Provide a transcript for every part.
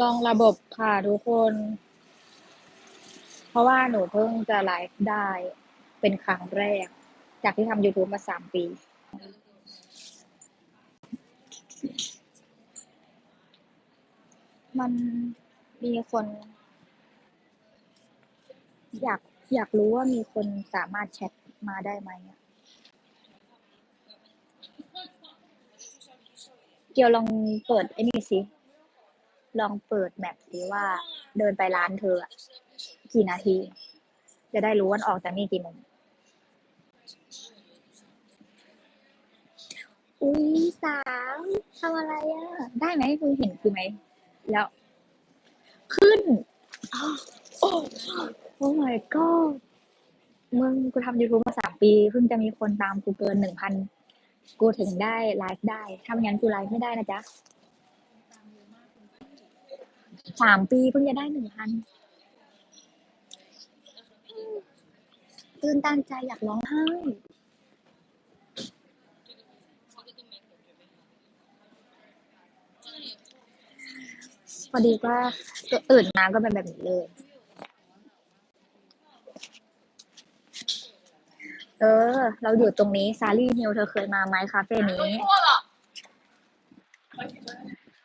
ลองระบบค่ะทุกคน เพราะว่าหนูเพิ่งจะไลฟ์ได้เป็นครั้งแรก จากที่ทำ YouTube มาสามปี มันมีคน อยากอยากรู้ว่ามีคนสามารถแชทมาได้ไหมอะเกียวลองเปิดไอ้นี่สิ ลองเปิดแมปสิว่าเดินไปร้านเธออะกี่นาที จะได้รู้ว่าออกจากนี่กี่โมงอุ้ยสาวทำอะไรอะ ได้ไหมคือเห็นคือไหม แล้ว ขึ้นอ้าวโอ้โอ้ my god มึงกูทำ YouTube มาสามปี เพิ่งจะมีคนตามกูเกินหนึ่งพันกูถึงได้ไลฟ์ได้ ถ้าไม่งั้นกูไลฟ์ไม่ได้นะจ๊ะ สามปีเพิ่งจะได้หนึ่งพันตื่นตันใจอยากร้องไห้พอดีว่าตื่นมาก็เป็นแบบนี้เลย เออ เราอยู่ตรงนี้ ซารีฮิลเธอเคยมาไหมคาเฟ่นี้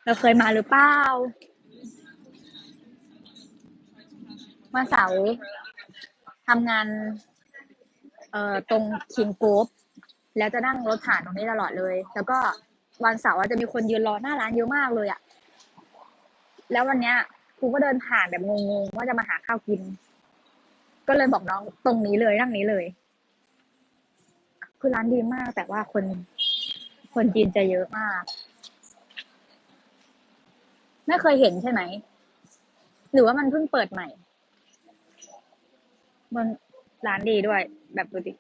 เราเคยมาหรือเปล่า วันเสาร์ทำงาน เอ่อตรงคิงโกฟแล้วจะนั่งรถผ่านตรงนี้ตลอดเลย แล้วก็วันเสาร์จะมีคนยืนรอหน้าร้านเยอะมากเลยอะแล้ววันเนี้ยกูก็เดินผ่านแบบงงๆว่าจะมาหาข้าวกิน ก็เลยบอกน้องตรงนี้เลยนั่งนี้เลย คือร้านดีมาก แต่ว่าคน คนจีนจะเยอะมากไม่เคยเห็นใช่ไหม หรือว่ามันเพิ่งเปิดใหม่ มันร้านดีด้วย แบบดูดิ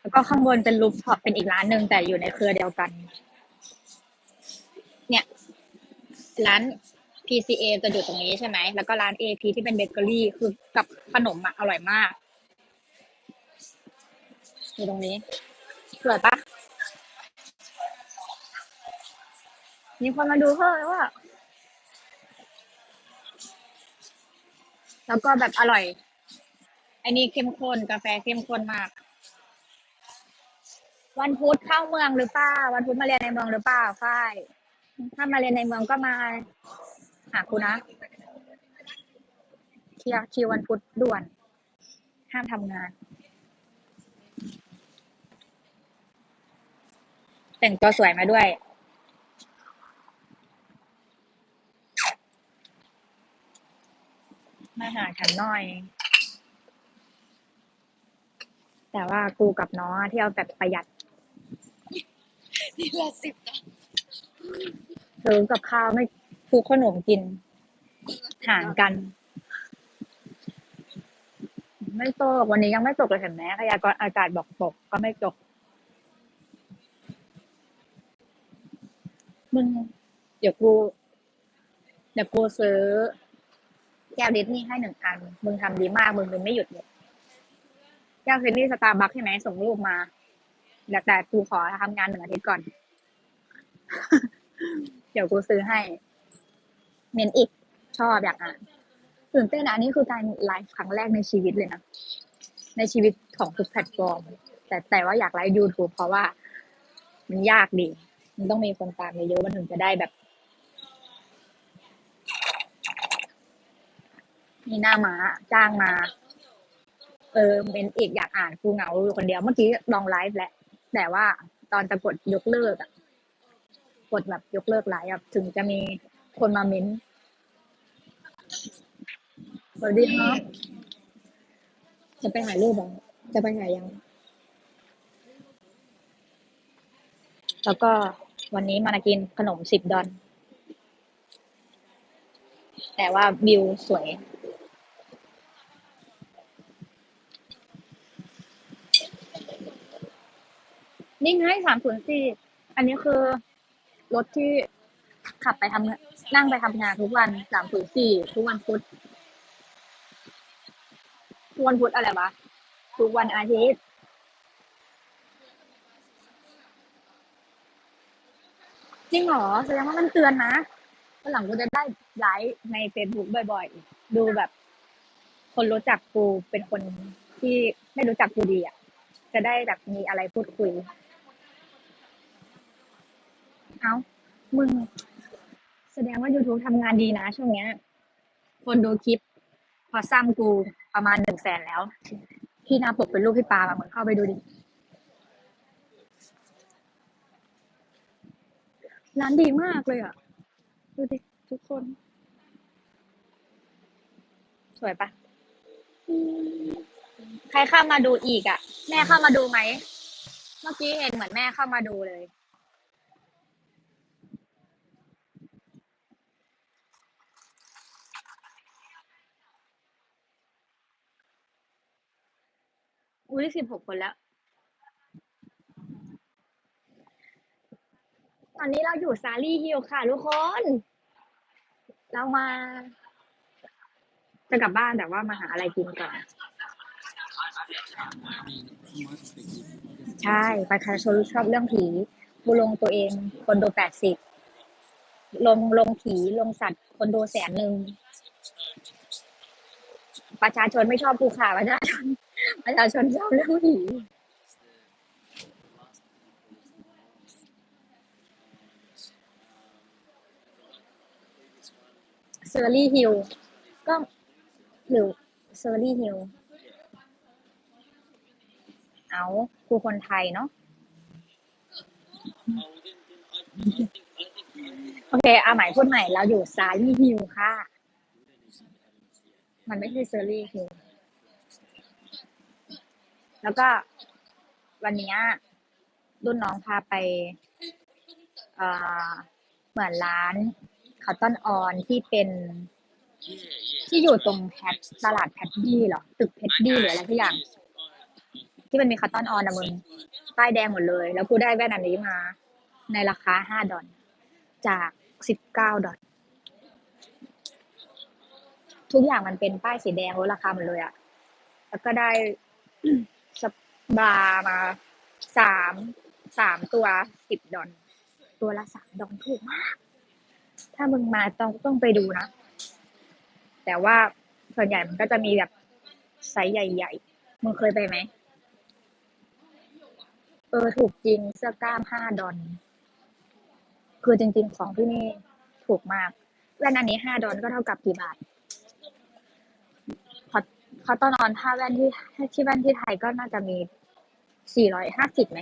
แล้วก็ข้างบนเป็นรูฟท็อปเป็นอีกร้านหนึ่งแต่อยู่ในเครือเดียวกัน เนี่ย ร้าน PCA จะอยู่ตรงนี้ใช่ไหม แล้วก็ร้าน AP ที่เป็นเบเกอรี่ คือกับขนมอะอร่อยมาก อยู่ตรงนี้สวยปะมีคนมาดูเพิ่มแล้วอ แล้วก็แบบอร่อย อันนี้เข้มข้นกาแฟเข้มข้นมาก วันพุธเข้าเมืองหรือเปล่าวันพุธมาเรียนในเมืองหรือเปล่าฝ้ายถ้ามาเรียนในเมืองก็มาหากูนะเคลียร์คิววันพุธด่วน ห้ามทำงาน แต่งตัวสวยมาด้วย มาหา ฉันหน่อย แต่ว่ากูกับน้องอะเที่ยวแบบประหยัดนี่ละสิบนะซื้อกับข้าวไม่ซื้อขนมกินหารกัน ไม่ตกวันนี้ยังไม่ตกเลยเห็นไหมพยากรณ์อากาศบอกตกก็ไม่ตกมึงเดี๋ยวกูเดี๋ยวกูซื้อ แก้วดิสนี่ให้หนึ่งอัน มึงทำดีมาก มึงมึงไม่หยุดเลยแก้วดิสนี่สตาร์บัคใช่ไหมส่งรูปมาแต่แต่กูขอทำงานหนึ่งอาทิตย์ก่อน เดี๋ยวกูซื้อให้เน้นอีก ชอบอยากอ่านตื่นเต้นอันนี้คือการไลฟ์ครั้งแรกในชีวิตเลยนะ ในชีวิตของทุกแพลตฟอร์ม แต่แต่ว่าอยากไลฟ์ YouTube เพราะว่า มันยากดี มันต้องมีคนตามเยอะๆมันถึงจะได้แบบ มีหน้าม้าจ้างมา เออเป็นเอกอยากอ่านกูเหงาอยู่คนเดียวเมื่อกี้ลองไลฟ์แล้วแต่ว่าตอนจะกดยกเลิกอะกดแบบยกเลิกไลฟ์อะถึงจะมีคนมาเม้นสวัสดีครับจะไปถ่ายรูปเหรอจะไปถ่ายยัง แล้วก็วันนี้มากินขนมสิบดอน แต่ว่าวิวสวย นี่ไงสามศูนย์สี่อันนี้คือ รถที่ขับไปทำงานั่งไปทำงานทุกวันสามศูนย์สี่ทุกวันพุธทุกวันพุธอะไรวะทุกวันอาทิตย์จริงเหรอแสดงว่ามันเตือนนะวันหลังกูจะได้ไลฟ์ใน Facebook บ่อยๆ ดูแบบ คนรู้จักกูเป็นคนที่ไม่รู้จักกูดีอะ จะได้แบบมีอะไรพูดคุย เอ้า มึง แสดงว่า YouTube ทำงานดีนะช่วงเนี้ย คนดูคลิป พอซ้ำกูประมาณหนึ่งแสนแล้ว ที่หน้าปกเป็นรูปพี่ปาอะมึงเข้าไปดูดิ ร้านดีมากเลยอะ ดูดิ ทุกคน สวยปะใครเข้ามาดูอีกอะ แม่เข้ามาดูไหม เมื่อกี้เห็นเหมือนแม่เข้ามาดูเลย อุ้ยสิบหกคนแล้ว ตอนนี้เราอยู่ซารีฮิลค่ะทุกคน เรามา จะกลับบ้านแต่ว่ามาหาอะไรกินก่อน ใช่ ประชาชนชอบเรื่องผีบูลงตัวเอง คนดูแปดสิบ ลงลงผีลงสัตว์ คนดูแสนหนึ่ง ประชาชนไม่ชอบกูค่ะประชา ประชาชนชอบเรื่องผีเซอร์รี่ฮิลก็หรือเซอร์รี่ฮิลเอาครูคนไทยเนาะโอเคเอาใหม่พูดใหม่เราอยู่ซารี่ฮิลค่ะ มันไม่ใช่เซอร์รี่ฮิล แล้วก็วันเนี้ยรุ่นน้องพาไปเอ่อเหมือนร้านคาต้นออนที่เป็นที่อยู่ตรงแพทตลาดแพทดี้เหรอตึกเพชรดี้หรืออะไรทุกอย่าง ที่มันมีคาต้นออนนะมึงป้ายแดงหมดเลย แล้วกูได้แว่นอันนี้มา ในราคาห้าดอลจากสิบเก้าดอลทุกอย่างมันเป็นป้ายสีแดงลดราคาหมดเลยอะแล้วก็ได้ส บาร์มาสามสามตัวสิบดอลตัวละสามดอลถูกมาก ถ้ามึงมาต้องต้องไปดูนะ แต่ว่าส่วนใหญ่มันก็จะมีแบบไซส์ใหญ่ๆ มึงเคยไปไหม เออถูกจริงเสื้อกล้ามห้าดอลคือจริงๆของที่นี่ถูกมากแว่นอันนี้ห้าดอลก็เท่ากับกี่บาท พอเขาตอนออนถ้าแว่นที่ที่แว่นที่ไทยก็น่าจะมีสี่ร้อยห้าสิบไหม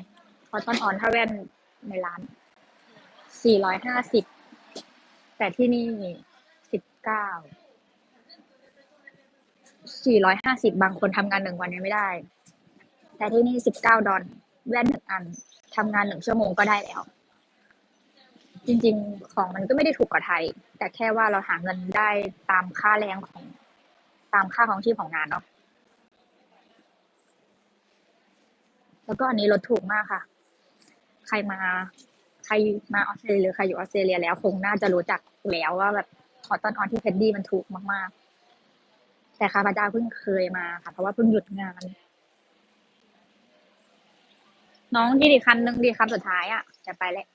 พอตอนออนถ้าแว่นในร้านสี่ร้อยห้าสิบแต่ที่นี่สิบเก้าสี่ร้อยห้าสิบบางคนทำงานหนึ่งวันยังไม่ได้ แต่ที่นี่สิบเก้าดอลแว่นหนึ่งอันทำงานหนึ่งชั่วโมงก็ได้แล้ว จริง ๆ ของมันก็ไม่ได้ถูกกว่าไทย แต่แค่ว่าเราหาเงินได้ตามค่าแรงของ ตามค่าของชีพของงานเนาะแล้วก็อันนี้ลดถูกมากค่ะ ใครมา ใครมาออสเตรเลียหรือใครอยู่ออสเตรเลียแล้ว คงน่าจะรู้จักแล้วว่าแบบคอตตอนออนที่เพดดี้มันถูกมากๆ แต่ข้าพเจ้าเพิ่งเคยมาค่ะ เพราะว่าเพิ่งหยุดงาน น้องที่ดีกคำหนึ่งดีกคำสุดท้ายอะ จะไปแล้ว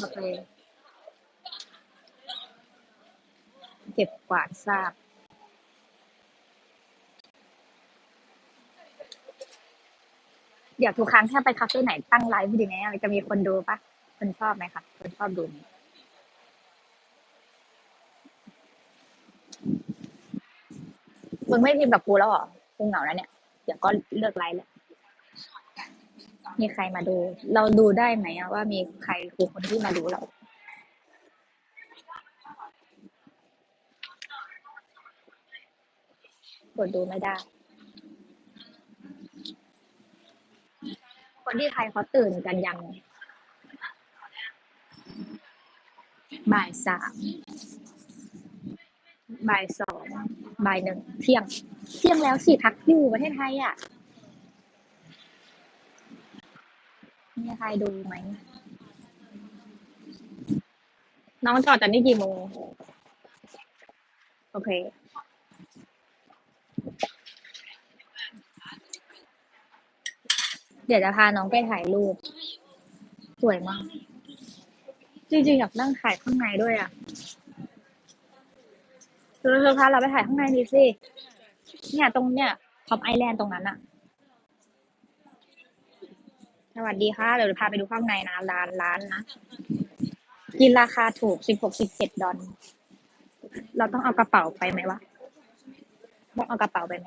โอเค เก็บกวาดทราบเดี๋ยวทุกครั้งถ้าไปคาเฟ่ไหนตั้งไลฟ์ดีไหมอะจะมีคนดูปะคนชอบไหมคะคนชอบดูไหมมึงไม่พิมพ์กับกูแล้วเหรอกูเหงาแล้วเนี่ย เดี๋ยวก็เลิกไลฟ์แล้วมีใครมาดู เราดูได้ไหมว่ามีใครคือคนที่มาดูเรา กดดูไม่ได้ คนที่ไทยเขาตื่นกันยังบ่ายสามบ่ายสองบ่ายหนึ่งเที่ยง เที่ยงแล้วสิพักอยู่ประเทศไทยอะมีใครดูไหม น้องจอดตอนนี้กี่โมง โอเค เดี๋ยวจะพาน้องไปถ่ายรูป สวยมาก จริงๆอยากนั่งถ่ายข้างในด้วยอะเธอพาเราไปถ่ายข้างในดีสิเนี่ยตรงเนี่ยท็อปไอแลนด์ตรงนั้นอะสวัสดีค่ะ เดี๋ยวพาไปดูข้างในนะร้านร้านนะกินราคาถูกสิบหกสิบเจ็ดดอลเราต้องเอากระเป๋าไปไหมวะต้องเอากระเป๋าไปไหม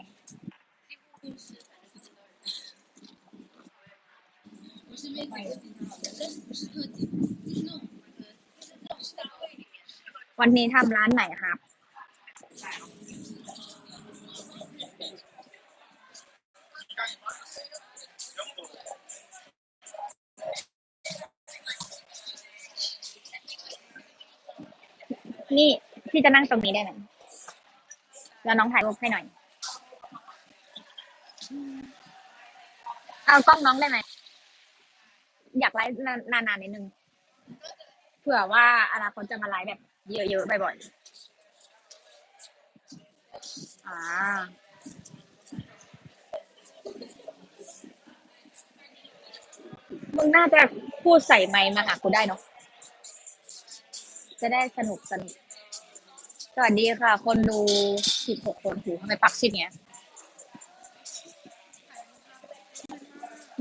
วันนี้ทำร้านไหนครับ นี่พี่จะนั่งตรงนี้ได้ไหมแล้วน้องถ่ายรูปให้หน่อย เอากล้องน้องได้ไหม ฟ์นานๆนิดนึงเผื่อว่าอนาคตจะมาไลฟ์แบบ เยอะๆบ่อยๆอ่ามึงน่าจะพูดใส่ไมค์มาหากูได้เนาะจะได้สนุกสนุก สวัสดีค่ะ คนดูสิบหกคนถูทำไมปักชิดเนี้ย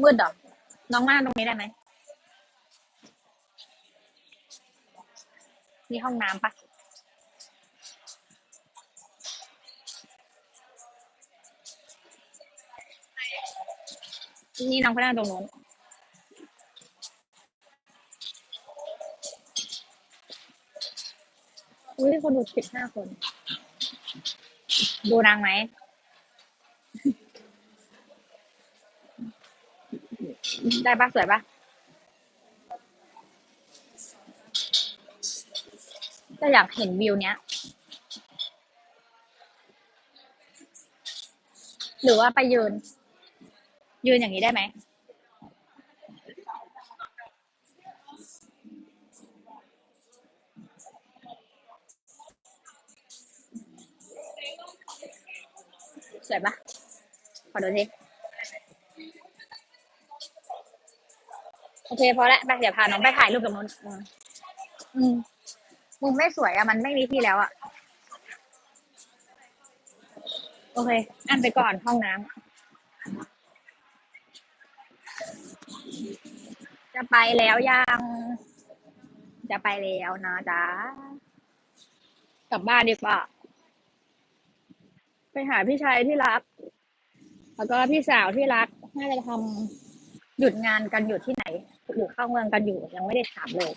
มืดเหรอน้องมาตรงนี้ได้ไหม มีห้องน้ำปะนี่น้องเขานั่งตรงนู้นอุ้ยคนดูสิบห้าคน ดูนางไหม ได้ปะสวยปะ แต่อยากเห็นวิวเนี้ย หรือว่าไปยืน ยืนอย่างนี้ได้ไหม สวยปะขอดูทีโอเคพอแล้วไปเดี๋ยวพาน้องไปถ่ายรูปกับนู้นอืม มมุมไม่สวยอะมันไม่มีที่แล้วอะโอเค อันไปก่อนห้องน้ำ จะไปแล้วยัง จะไปแล้วนะจ๊ะ กลับบ้านดีกว่า ไปหาพี่ชายที่รัก แล้วก็พี่สาวที่รัก น่าจะทำหยุดงานกันอยู่ที่ไหน อยู่เข้าเมืองกันอยู่ ยังไม่ได้ถามเลย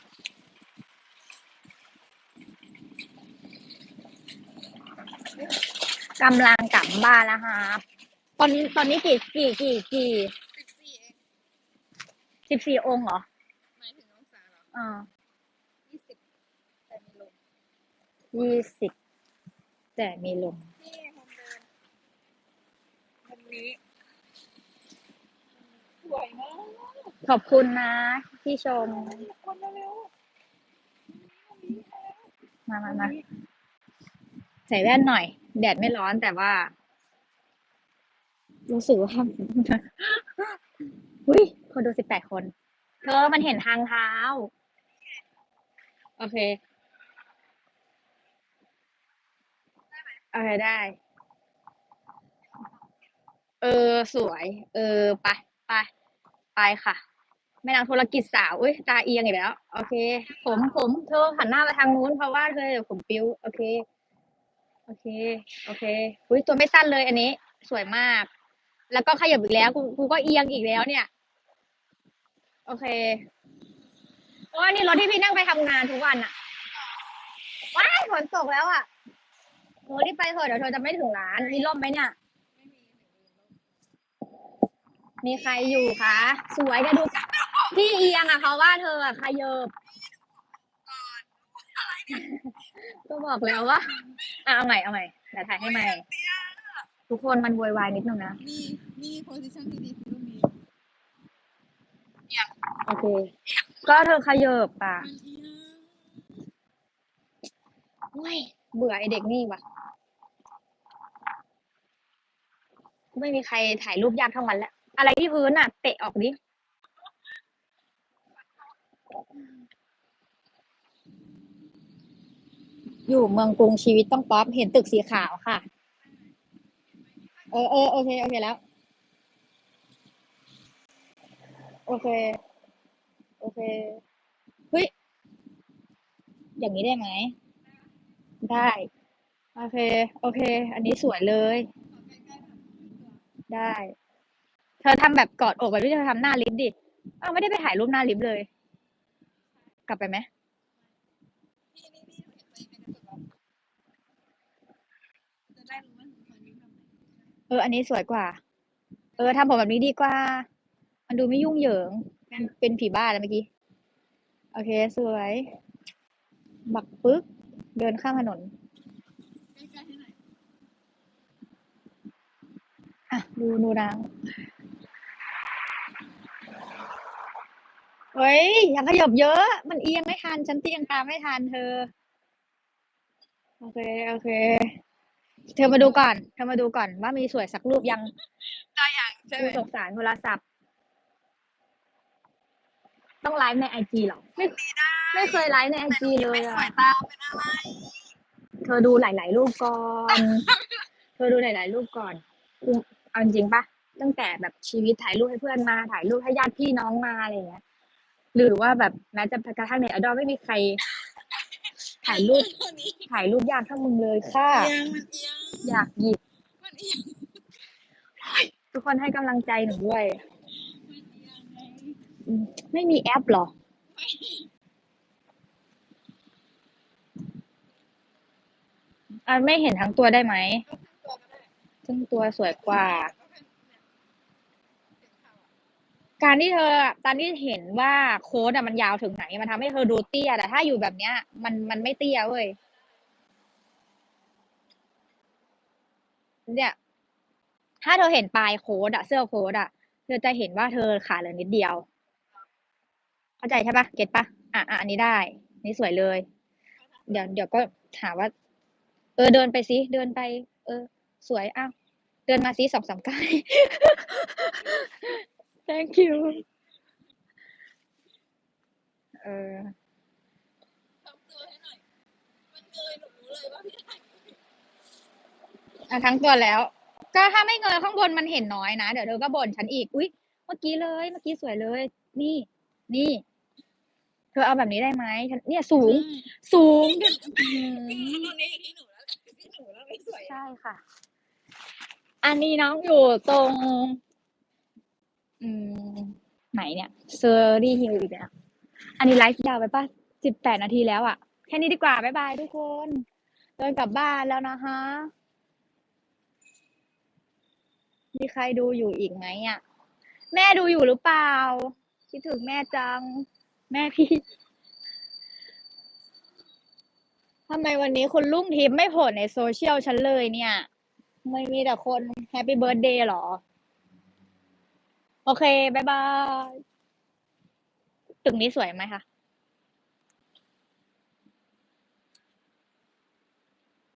กำลังกลับบ้านแล้วครับตอนนี้ตอนนี้กี่กี่กี่กี่สิบสี่เองสิบสี่องค์เหรอหมายถึงองศาเหรออ่ายี่สิบแต่มีลมยี่สิบแต่มีลมนี่มุมเดินมุมนี้สวยมากขอบคุณนะที่ชมคนเร็วมามามา ใส่แว่นหน่อย แดดไม่ร้อนแต่ว่า รู้สึกว่าอุ้ยคนดูสิบแปดคน เธอมันเห็นทางเท้า โอเคโอเคได้ เออ สวย เออ ไป ไป ไปค่ะแม่นางธุรกิจสาว อุ้ยตาเอียงอีกแล้ว โอเค ผม ผม เธอหันหน้ามาทางนู้นเพราะว่าเธอผมปิ้ว โอเค โอเค โอเคอุ้ยตัวไม่สั้นเลยอันนี้ สวยมาก แล้วก็ขยับอีกแล้ว กูกูก็เอียงอีกแล้วเนี่ย โอเคเพราะว่านี่รถที่พี่นั่งไปทำงานทุกวันอะว้ายฝนตกแล้วอะโหรีบไปเถอะเดี๋ยวเธอจะไม่ถึงร้านมีร่มไหมเนี่ย มีใครอยู่คะ สวยจะดูพี่เอียงอะเขาว่าเธออะขยบก็บอกแล้วว่า อะเอาใหม่เอาใหม่เดี๋ยวถ่ายให้ใหม่ ทุกคนมันโวยวายนิดนึงนะๆมีมีโพสิชันที่ดีคือตรงนี้โอเค ก็เธอขยบอะมันเอียงโอ้ยเบื่อไอเด็กนี่ว่ะ ไม่มีใครถ่ายรูปยากเท่ามันแล้ว อะไรที่พื้นอะ เตะออกดิ อยู่เมืองกรุงชีวิตต้องป๊อปเห็นตึกสีขาวค่ะ เออเออโอเคโอเคแล้ว โอเค โอเคเฮ้ยอย่างนี้ได้ไหม ได้ โอเค โอเค อันนี้สวยเลย ได้ เธอทำแบบกอดอกแบบที่เธอทำหน้าลิฟต์ดิอ้าวไม่ได้ไปถ่ายรูปหน้าลิฟต์เลย กลับไปไหม พี่นี่พี่เห็นตัวเองในกระจกแล้วจะได้รู้ว่าหนูคนนี้ทำไม เอออันนี้สวยกว่า เออทำผมแบบนี้ดีกว่า มันดูไม่ยุ่งเหยิง เป็นเป็นผีบ้าแล้วเมื่อกี้ โอเค สวย บักปึ๊ก เดินข้ามถนนอะ ดูดูนางเฮ้ย อย่าขยับเยอะ มันเอียงไม่ทัน ฉันเตียงตามไม่ทันเธอ โอเค โอเค เธอมาดูก่อน เธอมาดูก่อนว่ามีสวยสักรูปยังได้ยังใช่ไหมดูสงสารโทรศัพท์ ต้องไลฟ์ในไอจีหรอ ไม่ไม่เคยไลฟ์ในไอจีเลยไม่สวอะยตาเป็นอะไร เธอดูหลาย ๆ รูปก่อน เธอดูหลาย ๆ รูปก่อนกูเอาจริงๆปะตั้งแต่แบบชีวิตถ่ายรูปให้เพื่อนมา ถ่ายรูปให้ญาติพี่น้องมาอะไรอย่างเงี้ย หรือว่าแบบแม้จะกระทั่งในอดอไม่มีใคร ถ่ายรูปตัวนี้ถ่ายรูปยากเท่ามึงเลยค่ะเอียงมันเอียงอยากหยิบมันเอียงทุกคนให้กำลังใจหนูด้วยมันเอียงไงอืมไม่มีแอปเหรออะไม่เห็นทั้งตัวได้ไหมก็ขึ้นตัวก็ได้ซึ่งตัวสวยกว่า ก็เป็นเนี่ยเป็นเขาอะ การที่เธอตอนที่เห็นว่าโค้ดอะมันยาวถึงไหน มันทำให้เธอดูเตี้ย แต่ถ้าอยู่แบบเนี้ย มันมันไม่เตี้ยเว้ย เนี่ย ถ้าเธอเห็นปลายโค้ดอะเสื้อโค้ดอะเธอจะเห็นว่าเธอขาเหลือนิดเดียว เข้าใจใช่ปะเก็ตปะอะอะอันนี้ได้นี่สวยเลย เดี๋ยวเดี๋ยวก็ถามว่า เออเดินไปสิเดินไป เออ สวยอ้าวเดินมาสิสองสามก้าว thank you เออทำตัวให้หน่อยมันเงยหนูรู้เลยว่าพี่ถ่ายอะทั้งตัวแล้ว ก็ถ้าไม่เงยข้างบนมันเห็นน้อยนะ เดี๋ยวเธอก็บ่นฉันอีก อุ๊ย เมื่อกี้เลย เมื่อกี้สวยเลย นี่ นี่ เธอเอาแบบนี้ได้ไหมฉันเนี่ยสูง สูงอื้อหือตอนนี้อยู่ที่หนูแล้วที่หนูแล้วไม่สวยใช่ค่ะ อันนี้น้องอยู่ตรง อืม ไหนเนี่ยเซอร์รี่ฮิลอีกแล้วอันนี้ไลฟ์ยาวไปป่ะสิบแปดนาทีแล้วอะ่ะ แค่นี้ดีกว่า บ๊ายบายทุกคนเดินกลับบ้านแล้วนะคะ มีใครดูอยู่อีกไหมอะ่ะ แม่ดูอยู่หรือเปล่า คิดถึงแม่จัง แม่พี่ทำไมวันนี้คุณลุงทิพย์ไม่โผล่ในโซเชียลฉันเลยเนี่ย ไม่มีแต่คนแฮปปี้เบิร์ดเดย์หรอ โอเค บ๊ายบาย ตึกนี้สวยไหมคะ